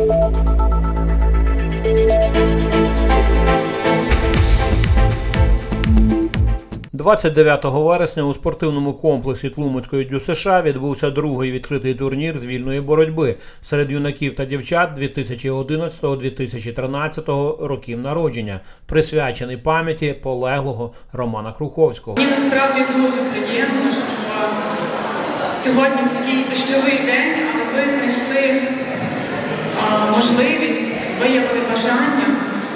– 29 вересня у спортивному комплексі Тлумацької ДЮСШ відбувся другий відкритий турнір з вільної боротьби серед юнаків та дівчат 2011-2013 років народження, присвячений пам'яті полеглого Романа Круховського. Мені насправді дуже приємно, що сьогодні в такий дощовий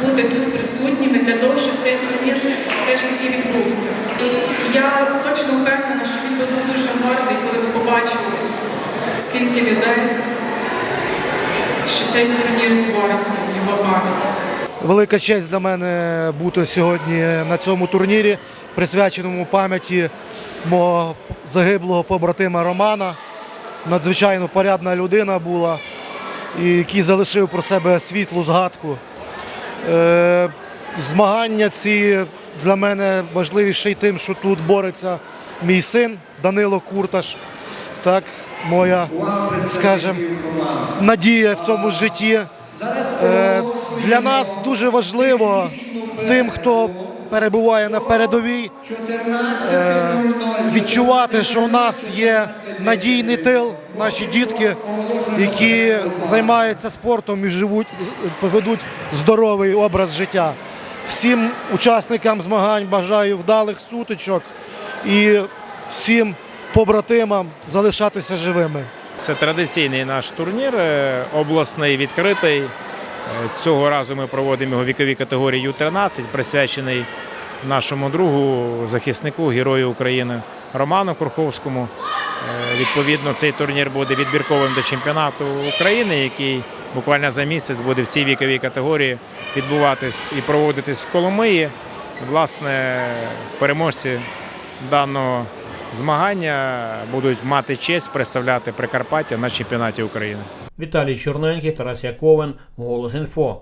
бути тут присутніми для того, щоб цей турнір все ж таки відбувся. І я точно впевнена, що він був дуже гордий, коли б побачив, от скільки людей, що цей турнір твориться в його пам'ять. Велика честь для мене бути сьогодні на цьому турнірі, присвяченому пам'яті мого загиблого побратима Романа. Надзвичайно порядна людина була, який залишив про себе світлу згадку. Е, змагання ці для мене важливі ще й тим, що тут бореться мій син Данило Курташ. Так, моя, скажімо, надія в цьому житті. Е, Для нас дуже важливо тим, хто перебуває на передовій, е, відчувати, що у нас є надійний тил, наші дітки, які займаються спортом і живуть, ведуть здоровий образ життя. Всім учасникам змагань бажаю вдалих сутичок і всім побратимам залишатися живими. Це традиційний наш турнір, е, обласний відкритий. Е, Цього разу ми проводимо його в віковій категорії Ю-13, присвячений нашому другу, захиснику, герою України Роману Курховському. Е, Відповідно, цей турнір буде відбірковим до чемпіонату України, який буквально за місяць буде в цій віковій категорії відбуватись і проводитись в Коломиї. Власне, переможці даного змагання будуть мати честь представляти Прикарпаття на чемпіонаті України. Віталій Чорненький, Тарас Яковин, Голос Інфо.